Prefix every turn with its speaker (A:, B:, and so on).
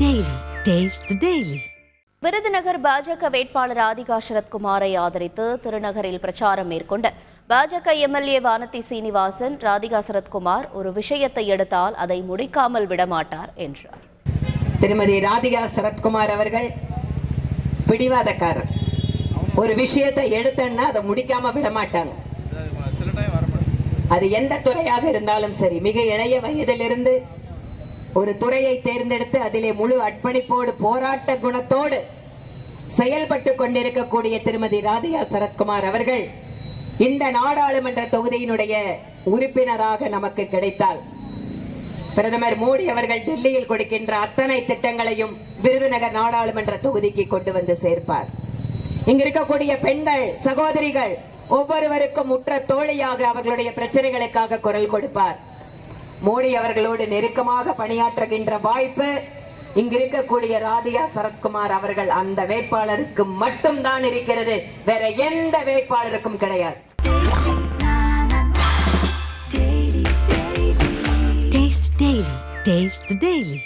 A: Taste the Daily.
B: Virudhunagar பாஜக வேட்பாளர் ராதிகா சரத்குமாரை ஆதரித்து திருநகரில் பிரச்சாரம் மேற்கொண்ட பாஜக எம்எல்ஏ வானதி சீனிவாசன் ராதிகா சரத்குமார் ஒரு விஷயத்தை எடுத்தால் அதை முடிக்காமல் விடமாட்டார் என்றார்.
C: திருமதி ராதிகா சரத்குமார் அவர்கள் பிடிவாதக்காரர். ஒரு விஷயத்தை எடுத்தேன்னா அதை முடிக்காம விட மாட்டாங்க அது எந்த துறையாக இருந்தாலும் சரி மிக இளைய வயதிலிருந்து ஒரு துறையை தேர்ந்தெடுத்து அதிலே முழு அர்ப்பணிப்போடு போராட்ட குணத்தோடு செயல்பட்டு கொண்டிருக்கக்கூடிய திருமதி ராதிகா சரத்குமார் அவர்கள் இந்த நாடாளுமன்ற தொகுதியினுடைய உறுப்பினராக நமக்கு கிடைத்தால் பிரதமர் மோடி அவர்கள் டெல்லியில் கொடுக்கின்ற அத்தனை திட்டங்களையும் விருதுநகர் நாடாளுமன்ற தொகுதிக்கு கொண்டு வந்து சேர்ப்பார். இங்க இருக்கக்கூடிய பெண்கள் சகோதரிகள் ஒவ்வொருவருக்கும் உற்ற தோழியாக அவர்களுடைய பிரச்சனைகளுக்காக குரல் கொடுப்பார். மோடி அவர்களோடு நெருக்கமாக பணியாற்றுகின்ற வாய்ப்பு இங்க இருக்கக்கூடிய ராதிகா சரத்குமார் அவர்கள் அந்த வேட்பாளருக்கு மட்டும்தான் இருக்கிறது வேற எந்த வேட்பாளருக்கும் கிடையாது
A: Taste the Daily. Taste the Daily.